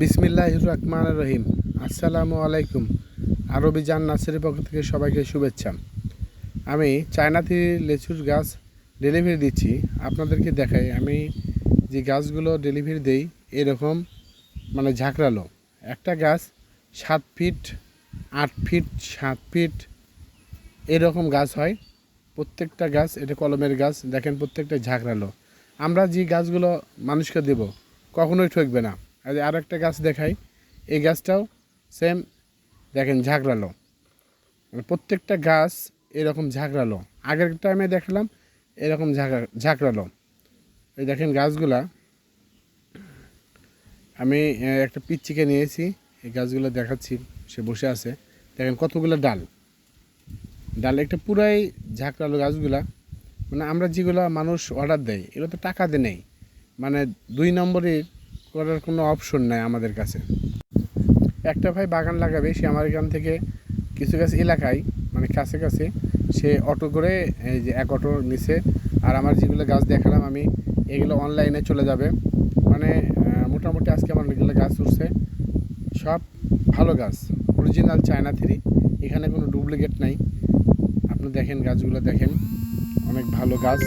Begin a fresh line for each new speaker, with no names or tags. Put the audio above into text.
বিসমিল্লাহ রহমান রহিম। আসসালামু আলাইকুম। আরবি জান নার্সারির পক্ষ থেকে সবাইকে শুভেচ্ছা। আমি চায়নাতি লেচুর গাছ ডেলিভারি দিচ্ছি। আপনাদেরকে দেখাই, আমি যে গাছগুলো ডেলিভারি দেই, এরকম মানে ঝাঁকড়ালো। একটা গাছ সাত ফিট, আট ফিট, সাত ফিট, এরকম গাছ হয়। প্রত্যেকটা গাছ, এটা কলমের গাছ, দেখেন প্রত্যেকটা ঝাঁকড়ালো। আমরা যে গাছগুলো মানুষকে দেব, কখনোই ঠকবে না। আর আর একটা গাছ দেখাই। এই গাছটাও সেম দেখেন ঝাঁকড়ালো। মানে প্রত্যেকটা গাছ এরকম ঝাঁকড়ালো। আগের টাইমে দেখলাম এরকম ঝাঁকড়া ঝাঁকড়ালো। এই দেখেন গাছগুলা। আমি একটা পিচ্চিকে নিয়েছি। এই গাছগুলো দেখাচ্ছি, সে বসে আছে। দেখেন কতগুলো ডাল। ডাল একটা পুরাই ঝাঁকড়ালো গাছগুলা। মানে আমরা যেগুলো মানুষ অর্ডার দেয় এগুলো তো টাকা দিয়ে নেই। মানে দুই নম্বরের করার কোনো অপশন নাই আমাদের কাছে। একটা ভাই বাগান লাগাবে, সে আমার এখান থেকে কিছু গাছ এলাকায় মানে কাছে কাছে, সে অটো করে, এই যে এক অটো নিচে আর আমার যেগুলো গাছ দেখালাম আমি, এগুলো অনলাইনে চলে যাবে। মানে মোটামুটি আজকে আমার অনেকগুলো গাছ উঠছে। সব ভালো গাছ অরিজিনাল চায়না থ্রি এখানে কোনো ডুপ্লিকেট নাই। আপনি দেখেন, গাছগুলো দেখেন। অনেক ভালো গাছ।